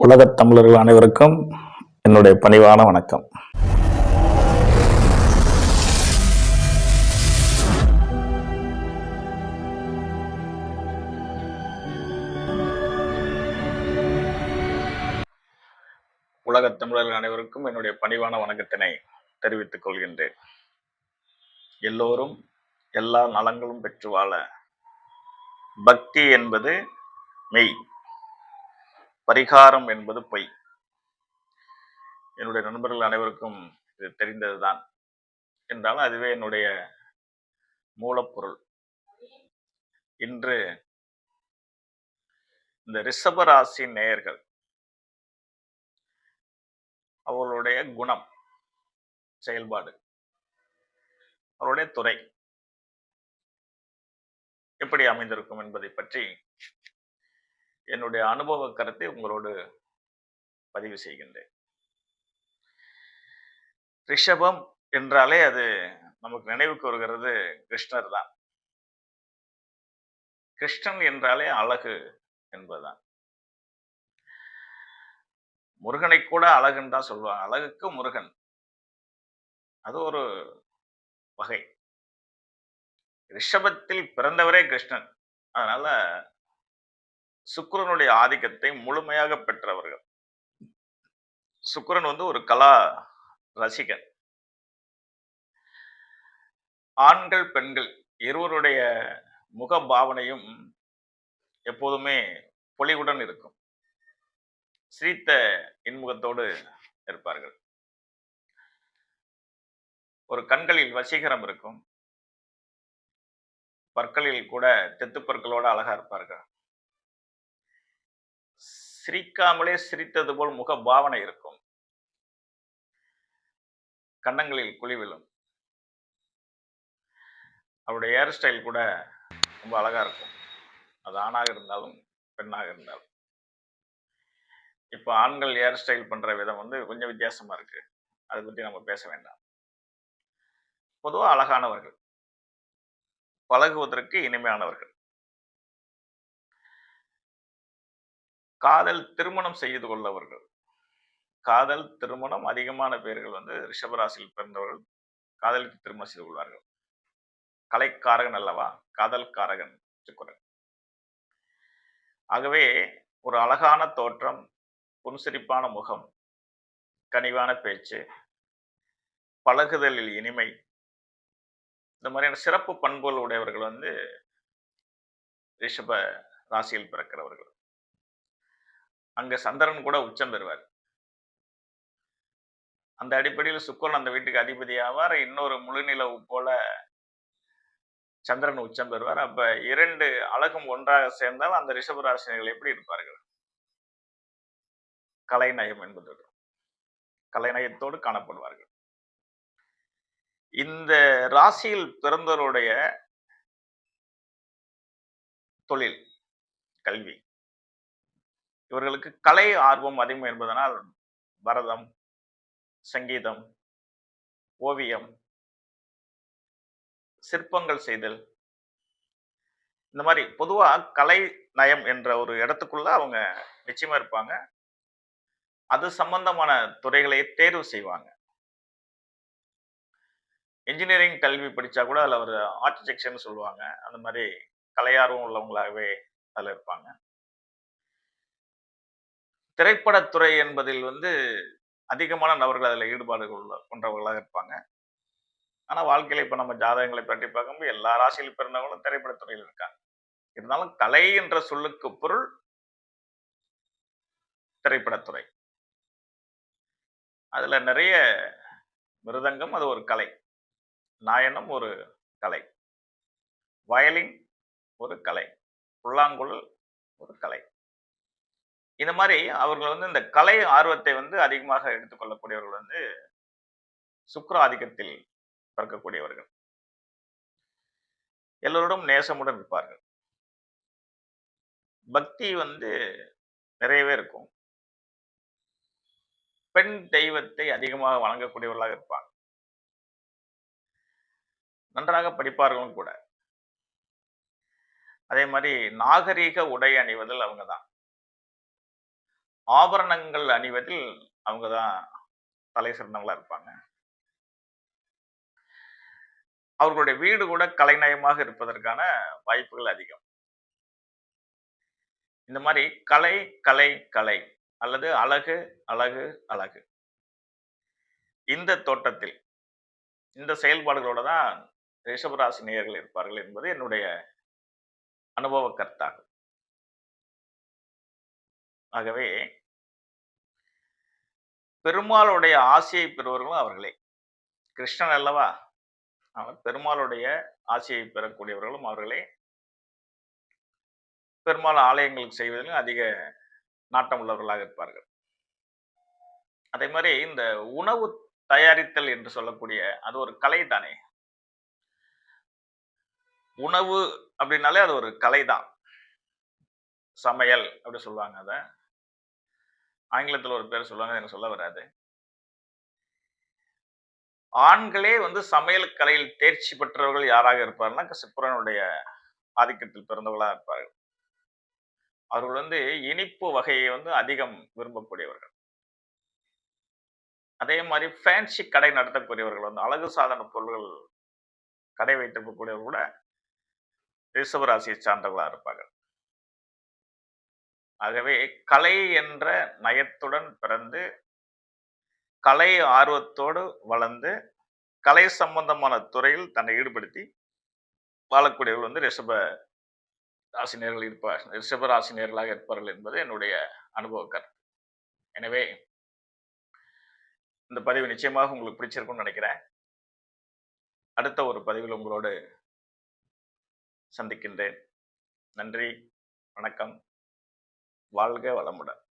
உலகத் தமிழர்கள் அனைவருக்கும் என்னுடைய பணிவான வணக்கம். உலகத் தமிழர்கள் அனைவருக்கும் என்னுடைய பணிவான வணக்கத்தினை தெரிவித்துக் கொள்கின்றேன். எல்லோரும் எல்லா நலங்களும் பெற்று வாழ. பக்தி என்பது மெய். பரிகாரம் என்பது பொய். என்னுடைய நண்பர்கள் அனைவருக்கும் இது தெரிந்ததுதான். என்றாலும் அதுவே என்னுடைய மூலப்பொருள். இன்று இந்த ரிஷபராசி நேயர்கள் அவர்களுடைய குணம் செயல்பாடு அவருடைய துறை எப்படி அமைந்திருக்கும் என்பதை பற்றி என்னுடைய அனுபவ கருத்தை உங்களோடு பதிவு செய்கின்றேன். ரிஷபம் என்றாலே அது நமக்கு நினைவுக்கு வருகிறது கிருஷ்ணர் தான். கிருஷ்ணன் என்றாலே அழகு என்பதுதான். முருகனை கூட அழகுன்னு தான் சொல்லுவாங்க. அழகுக்கு முருகன். அது ஒரு வகை. ரிஷபத்தில் பிறந்தவரே கிருஷ்ணன். அதனால சுக்கரனுடைய ஆதிக்கத்தை முழுமையாக பெற்றவர்கள். சுக்கிரன் வந்து ஒரு கலா ரசிகன். ஆண்கள் பெண்கள் இருவருடைய முக பாவனையும் எப்போதுமே பொலிவுடன் இருக்கும். சிரித்த இன்முகத்தோடு இருப்பார்கள். ஒரு கண்களில் வசீகரம் இருக்கும். பற்களில் கூட தெத்து பற்களோட அழகா இருப்பார்கள். சிரிக்காமலே சிரித்தது போல் முக பாவனை இருக்கும். கன்னங்களில் குழி விழும். அவருடைய ஹேர் ஸ்டைல் கூட ரொம்ப அழகா இருக்கும். அது ஆணாக இருந்தாலும் பெண்ணாக இருந்தாலும். இப்போ ஆண்கள் ஹேர் ஸ்டைல் பண்ற விதம் வந்து கொஞ்சம் வித்தியாசமா இருக்கு. அதை பற்றி நம்ம பேச வேண்டாம். பொதுவாக அழகானவர்கள். பழகுவதற்கு இனிமையானவர்கள். காதல் திருமணம் செய்து கொள்ளவர்கள். காதல் திருமணம் அதிகமான பேர்கள் வந்து ரிஷபராசியில் பிறந்தவர்கள் காதலுக்கு திருமணம் செய்து கொள்வார்கள். கலைக்காரகன் அல்லவா? காதல் காரகன் சுக்கரன் ஆகவே ஒரு அழகான தோற்றம் புன்சிரிப்பான முகம் கனிவான பேச்சு பழகுதலில் இனிமை இந்த மாதிரியான சிறப்பு பண்புகள் உடையவர்கள் வந்து ரிஷப ராசியில் பிறக்கிறவர்கள். அங்க சந்திரன் கூட உச்சம் பெறுவார். அந்த அடிப்படையில் சுக்கரன் அந்த வீட்டுக்கு அதிபதி ஆவார். இன்னொரு முழுநிலவு போல சந்திரன் உச்சம் பெறுவார். அப்ப இரண்டு அழகும் ஒன்றாக சேர்ந்தால் அந்த ரிஷபராசினியர்கள் எப்படி இருப்பார்கள்? கலைநயம் என்பது. கலைநயத்தோடு காணப்படுவார்கள். இந்த ராசியில் பிறந்தவருடைய தொழில் கல்வி. இவர்களுக்கு கலை ஆர்வம் அதிகம் என்பதனால் பரதம் சங்கீதம் ஓவியம் சிற்பங்கள் செய்தல். இந்த மாதிரி பொதுவாக கலை நயம் என்ற ஒரு இடத்துக்குள்ள அவங்க நிச்சயமா இருப்பாங்க. அது சம்பந்தமான துறைகளை தேர்வு செய்வாங்க. இன்ஜினியரிங் கல்வி படித்தா கூட அதில் ஒரு ஆர்கிடெக்சர்னு சொல்லுவாங்க. அந்த மாதிரி கலையார்வம் உள்ளவங்களாகவே அதில் இருப்பாங்க. திரைப்படத்துறை என்பதில் வந்து அதிகமான நபர்கள் அதில் ஈடுபாடு கொள்ள கொண்டவர்களாக இருப்பாங்க. ஆனால் வாழ்க்கையில் இப்போ நம்ம ஜாதகங்களை பற்றி பார்க்கும்போது எல்லா ராசியில் பிறந்தவங்களும் திரைப்படத்துறையில் இருக்காங்க. இருந்தாலும் கலை என்ற சொல்லுக்கு பொருள் திரைப்படத்துறை. அதில் நிறைய மிருதங்கம் அது ஒரு கலை. நாயனம் ஒரு கலை. வயலின் ஒரு கலை. புல்லாங்குழல் ஒரு கலை. இந்த மாதிரி அவர்கள் வந்து இந்த கலை ஆர்வத்தை வந்து அதிகமாக எடுத்துக்கொள்ளக்கூடியவர்கள் வந்து சுக்கிர ஆதிக்கத்தில் பிறக்கக்கூடியவர்கள். எல்லோரிடம் நேசமுடன் இருப்பார்கள். பக்தி வந்து நிறையவே இருக்கும். பெண் தெய்வத்தை அதிகமாக வணங்கக்கூடியவர்களாக இருப்பாங்க நன்றாக படிப்பார்களும் கூட. அதே மாதிரி நாகரீக உடை அணிவதில் அவங்க தான். ஆபரணங்கள் அணிவதில் அவங்க தான் தலை சிறந்தவங்களா இருப்பாங்க. அவர்களுடைய வீடு கூட கலைநயமாக இருப்பதற்கான வாய்ப்புகள் அதிகம். இந்த மாதிரி கலை கலை கலை அல்லது அழகு அழகு அழகு. இந்த தோட்டத்தில் இந்த செயல்பாடுகளோட தான் ரிஷபராசி நேயர்கள் இருப்பார்கள் என்பது என்னுடைய அனுபவ கருத்தாகும். ஆகவே பெருமாளுடைய ஆசையை பெறுவர்களும் அவர்களே. கிருஷ்ணன் அல்லவா? அவர் பெருமாளுடைய ஆசையை பெறக்கூடியவர்களும் அவர்களே. பெருமாள் ஆலயங்களுக்கு செய்வதிலும் அதிக நாட்டம் உள்ளவர்களாக இருப்பார்கள். அதே மாதிரி இந்த உணவு தயாரித்தல் என்று சொல்லக்கூடிய அது ஒரு கலை தானே. உணவு அப்படின்னாலே அது ஒரு கலை தான். சமையல் அப்படி சொல்லுவாங்க அதை. ஆங்கிலத்தில் ஒரு பேர் சொல்லுவாங்க எனக்கு சொல்ல வராது. ஆண்களே வந்து சமையல் கலையில் தேர்ச்சி பெற்றவர்கள் யாராக இருப்பார்னா சிப்புரனுடைய ஆதிக்கத்தில் பிறந்தவர்களாக இருப்பார்கள். அவர்கள் வந்து இனிப்பு வகையை வந்து அதிகம் விரும்பக்கூடியவர்கள். அதே மாதிரி ஃபேன்சி கடை நடத்தக்கூடியவர்கள் வந்து அழகு சாதன பொருள்கள் கடை வைத்திருக்கக்கூடியவர்கள் கூட ரிஷபராசியை சார்ந்தவர்களாக இருப்பார்கள். ஆகவே கலை என்ற நயத்துடன் பிறந்து கலை ஆர்வத்தோடு வளர்ந்து கலை சம்பந்தமான துறையில் தன்னை ஈடுபடுத்தி வாழக்கூடியவர்கள் வந்து ரிஷப ராசினியர்கள் இருப்பார் ரிஷப ராசினியர்களாக இருப்பார்கள் என்பது என்னுடைய அனுபவ கருத்து. எனவே இந்த பதிவு நிச்சயமாக உங்களுக்கு பிடிச்சிருக்கும்னு நினைக்கிறேன். அடுத்த ஒரு பதிவில் உங்களோடு சந்திக்கின்றேன். நன்றி வணக்கம். வாழ்க வளமுடன்.